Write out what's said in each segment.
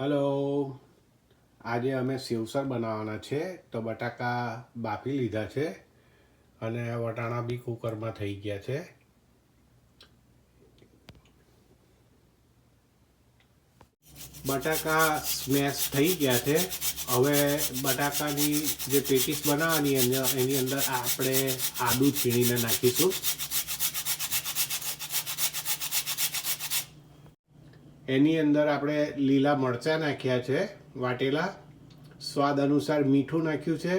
Hello આજે અમે સેવસર બનાવવાના છે, તો બટાકા બાફી લીધા છે અને વટાણા બી કુકરમાં થઈ ગયા છે. બટાકા સ્મેશ થઈ ગયા છે. હવે બટાકાની જે પેટીસ બનાવવાની એની અંદર આપણે આદુ છીણીને નાખીશું. એની અંદર આપણે લીલા મરચાં નાખ્યા છે, વાટેલા. સ્વાદ અનુસાર મીઠું નાખ્યું છે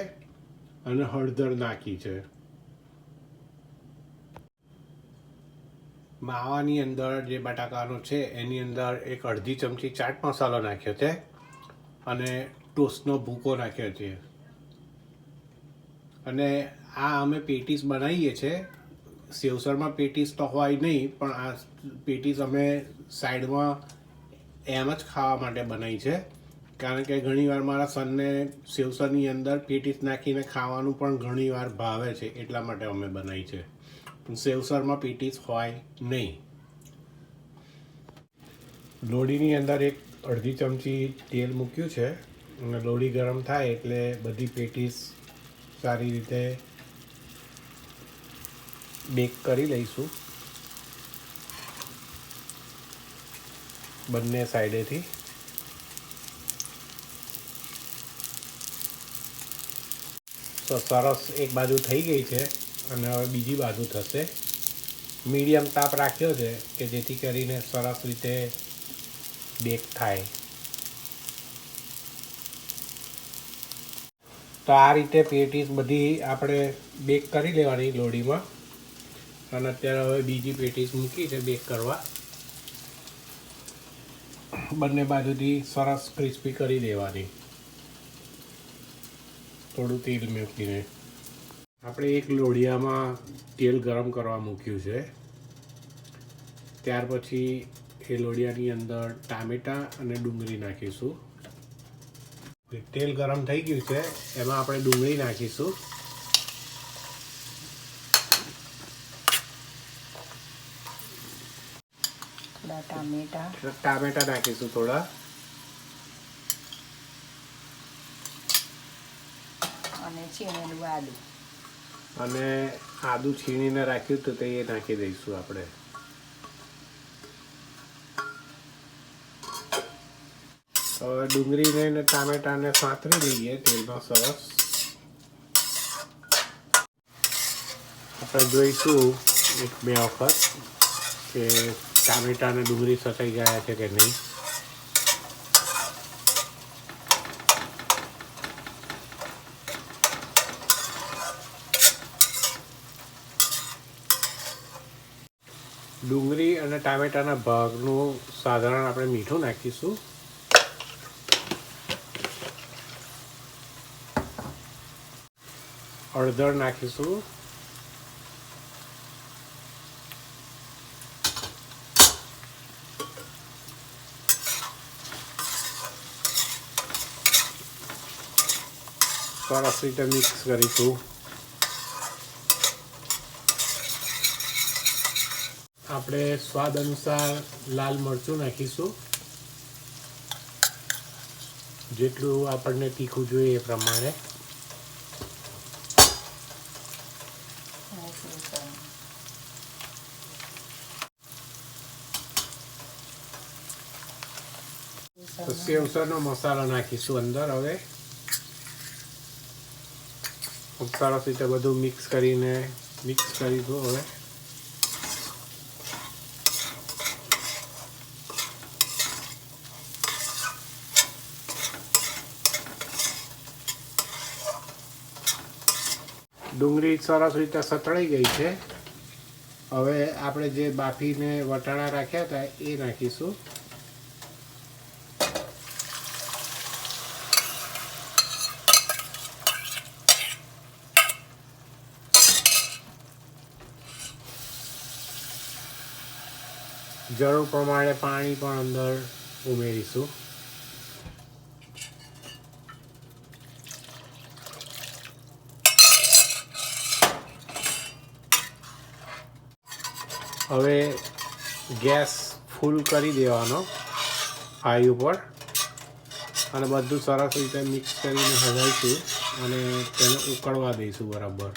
અને હળદર નાખી છે. માવાની અંદર જે બટાકાનો છે, એની અંદર એક અડધી ચમચી ચાટ મસાલો નાખ્યો છે અને ટોસ્ટનો ભૂકો નાખ્યો છે. અને આ અમે પેટીસ બનાવીએ છીએ સેવસરમાં પેટીસ તો હોય નહીં, પણ આ પેટીસ અમે સાઈડમાં એમ જ ખાવા માટે બનાવી છે. કારણ કે ઘણીવાર મારા સનને સેવસરની અંદર પેટીસ નાખીને ખાવાનું પણ ઘણીવાર ભાવે છે, એટલા માટે અમે બનાવી છે. પણ સેવસરમાં પેટીસ હોય નહીં. લોડીની અંદર એક અડધી ચમચી તેલ મૂક્યું છે અને લોડી ગરમ થાય એટલે બધી પેટીસ સારી રીતે બેક કરી લઈશું. બંને સાઈડેથી. તો સરસ એક બાજુ થઈ ગઈ છે અને હવે બીજી બાજુ થશે. મીડિયમ તાપ રાખ્યો છે કે જેથી કરીને સરસ રીતે બેક થાય. તો આ રીતે પેટીસ બધી આપણે બેક કરી લેવાની લોડીમાં. અને અત્યારે હવે બીજી પેટીસ મૂકી છે બેક કરવા. બંને બાજુથી સરસ ક્રિસ્પી કરી દેવાની. થોડું તેલ મૂકીને. આપણે એક લોઢિયામાં તેલ ગરમ કરવા મૂક્યું છે. ત્યાર પછી એ લોઢિયાની અંદર ટામેટાં અને ડુંગળી નાખીશું. તેલ ગરમ થઈ ગયું છે, એમાં આપણે ડુંગળી નાખીશું થોડા ટામેટા. ટામેટા નાખીશું થોડા. અને છીણેલું આદુ. અને આદુ છીણીને રાખ્યું તો તે એ નાખી દઈશું આપણે. હવે ડુંગળીને અને ટામેટાને સાંતરી લઈએ તેલમાં સરસ. આપણે જોઈશું એક બે વખત કે ટામેટા અને ડુંગળી સકાઈ ગયા છે કે નહીં? ડુંગળી અને ટામેટાના ભાગનું સાધારણ આપણે મીઠું નાખીશું. હળદર નાખીશું. સરસ રીતે મિક્સ કરીશું આપણે સ્વાદ અનુસાર લાલ મરચું નાખીશું. જેટલું આપણને તીખું જોઈએ એ પ્રમાણે. તો સેવસરનો મસાલો નાખીશું અંદર હવે. સરસ રીતે બધું મિક્સ કરીને મિક્સ કરી દો હવે. ડુંગળી સરસ રીતે સતળાઈ ગઈ છે. હવે આપણે જે બાફીને વટાણા રાખ્યા હતા એ નાખીશું. જરૂર પ્રમાણે પાણી પણ અંદર ઉમેરીશું. હવે ગેસ ફૂલ કરી દેવાનો હાઈ ઉપર. અને બધું સરસ રીતે મિક્સ કરીને હલાવીશું અને તેને ઉકળવા દઈશું બરાબર.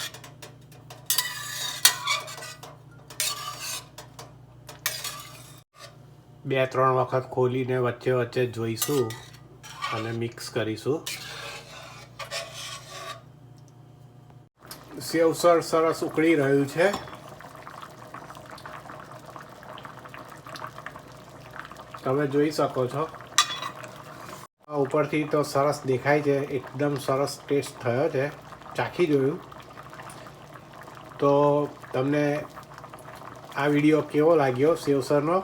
બે ત્રણ વખત ખોલીને વચ્ચે વચ્ચે જોઈશું અને મિક્સ કરીશું. સેવસર સરસ ઉકળી રહ્યું છે. તમે જોઈ શકો છો. ઉપરથી તો સરસ દેખાય છે. એકદમ સરસ ટેસ્ટ થયો છે. ચાખી જોયું. તો તમને આ વીડિયો કેવો લાગ્યો સેવસરનો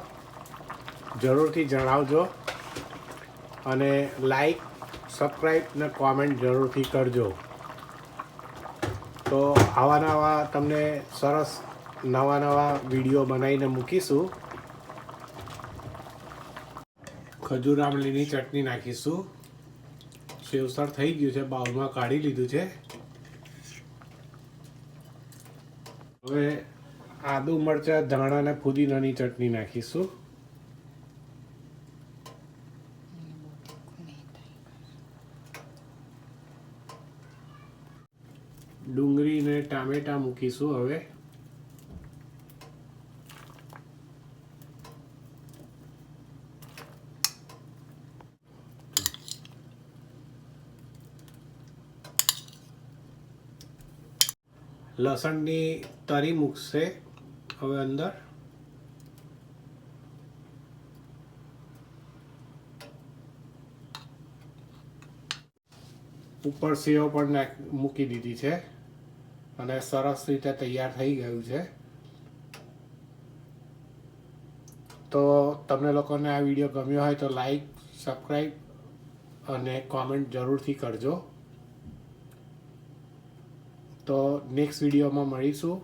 જરૂરથી જણાવજો અને લાઈક સબસ્ક્રાઈબ ને કોમેન્ટ જરૂરથી કરજો. તો આવા નવા તમને સરસ નવા નવા વીડિયો બનાવીને મૂકીશું. ખજૂર આમલીની ચટણી નાખીશું. સેવસર થઈ ગયું છે, બાઉલમાં કાઢી લીધું છે. હવે આદુ મરચાં, ધાણા અને ફુદીનાની ચટણી નાખીશું. ડુંગળી ને ટામેટા મૂકીશું હવે. લસણની તરી મૂકશે હવે અંદર. ઉપર સેવ પણ નાખ, મૂકી દીધી છે. અને સરસ રીતે તૈયાર થઈ ગયું છે. તો તમને લોકોને આ વીડિયો ગમ્યો હોય તો લાઈક સબસ્ક્રાઈબ અને કોમેન્ટ જરૂરથી કરજો. તો નેક્સ્ટ વિડીયોમાં મળીશું.